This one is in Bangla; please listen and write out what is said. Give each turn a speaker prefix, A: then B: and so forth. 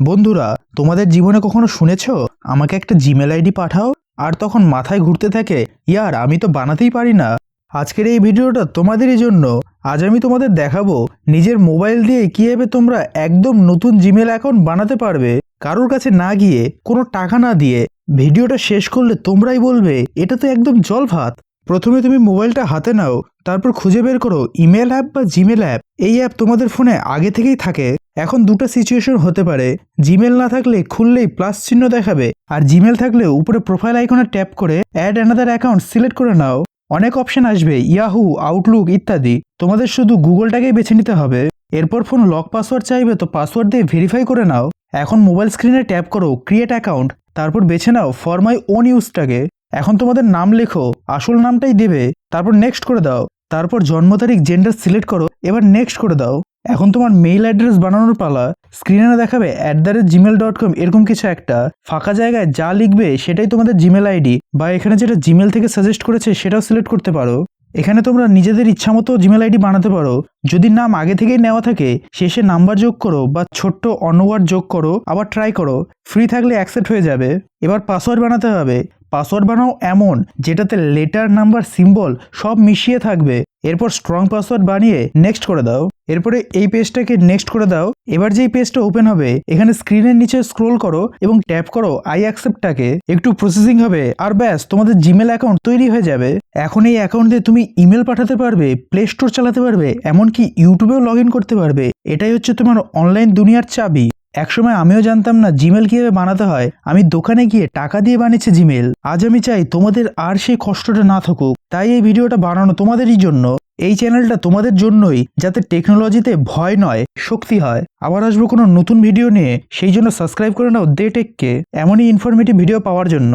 A: বন্ধুরা, তোমাদের জীবনে কখনো শুনেছো? আমাকে একটা জিমেল আইডি পাঠাও, আর তখন মাথায় ঘুরতে থাকে, ইয়ার, আমি তো বানাতেই পারি না। আজকের এই ভিডিওটা তোমাদেরই জন্য। আজ আমি তোমাদের দেখাবো, নিজের মোবাইল দিয়ে কীভাবে তোমরা একদম নতুন জিমেল অ্যাকাউন্ট বানাতে পারবে। কারোর কাছে না গিয়ে, কোনো টাকা না দিয়ে, ভিডিওটা শেষ করলে তোমরাই বলবে, এটা তো একদম জল ভাত প্রথমে তুমি মোবাইলটা হাতে নাও, তারপর খুঁজে বের করো ইমেল অ্যাপ বা জিমেল অ্যাপ। এই অ্যাপ তোমাদের ফোনে আগে থেকেই থাকে, এখন দুটো সিচুয়েশন হতে পারে। জিমেল না থাকলে খুললেই প্লাস চিহ্ন দেখাবে, আর জিমেল থাকলে উপরে প্রোফাইল আইকনে ট্যাপ করে অ্যাড অ্যানাদার অ্যাকাউন্ট সিলেক্ট করে নাও। অনেক অপশন আসবে ইয়াহু আউটলুক ইত্যাদি। তোমাদের শুধু গুগলটাকেই বেছে নিতে হবে। এরপর ফোন লক পাসওয়ার্ড চাইবে তো পাসওয়ার্ড দিয়ে ভেরিফাই করে নাও। এখন মোবাইল স্ক্রিনে ট্যাপ করো ক্রিয়েট অ্যাকাউন্ট তারপর বেছে নাও ফর মাই ওন ইউজটাকে এখন তোমাদের নাম লেখো, আসল নামটাই দেবে, তারপর নেক্সট করে দাও, তারপর জন্ম তারিখ জেন্ডার সিলেক্ট করো, এবার নেক্সট করে দাও। এখন তোমার মেইল অ্যাড্রেস বানানোর পালা স্ক্রিনে দেখাবে at the rate Gmail dot com এরকম কিছু একটা। ফাঁকা জায়গায় যা লিখবে সেটাই তোমাদের জিমেল আইডি বা এখানে যেটা জিমেল থেকে সাজেস্ট করেছে সেটাও সিলেক্ট করতে পারো। এখানে তোমরা নিজেদের ইচ্ছামতো জিমেল আইডি বানাতে পারো। যদি নাম আগে থেকেই নেওয়া থাকে, শেষে নাম্বার যোগ করো, বা ছোট্ট অন্যওয়ার্ড যোগ করো, আবার ট্রাই করো। ফ্রি থাকলে অ্যাকসেপ্ট হয়ে যাবে। এবার পাসওয়ার্ড বানাতে হবে। পাসওয়ার্ড বানাও এমন, যেটাতে লেটার নাম্বার সিম্বল সব মিশিয়ে থাকবে। এরপর স্ট্রং পাসওয়ার্ড বানিয়ে নেক্সট করে দাও। এরপরে এই পেজটাকে নেক্সট করে দাও। এবার যেই পেজটা ওপেন হবে, এখানে স্ক্রিনের নিচে স্ক্রোল করো এবং ট্যাপ করো আই অ্যাকসেপ্টটাকে একটু প্রসেসিং হবে, আর ব্যাস, তোমাদের জিমেল অ্যাকাউন্ট তৈরি হয়ে যাবে। এখন এই অ্যাকাউন্ট দিয়ে তুমি ইমেল পাঠাতে পারবে প্লে স্টোর চালাতে পারবে, এমনকি ইউটিউবেও লগ করতে পারবে। এটাই হচ্ছে তোমার অনলাইন দুনিয়ার চাবি। একসময় আমিও জানতাম না জিমেল কীভাবে বানাতে হয়। আমি দোকানে গিয়ে টাকা দিয়ে বানিয়েছি জিমেল। আজ আমি চাই তোমাদের আর সেই কষ্টটা না থাকুক। তাই এই ভিডিওটা বানানো তোমাদেরই জন্য। এই চ্যানেলটা তোমাদের জন্যই, যাতে টেকনোলজিতে ভয় নয়, শক্তি হয়। আবার আসব কোনো নতুন ভিডিও নিয়ে। সেই জন্য সাবস্ক্রাইব করে নাও দে টেককে এমনই ইনফরমেটিভ ভিডিও পাওয়ার জন্য।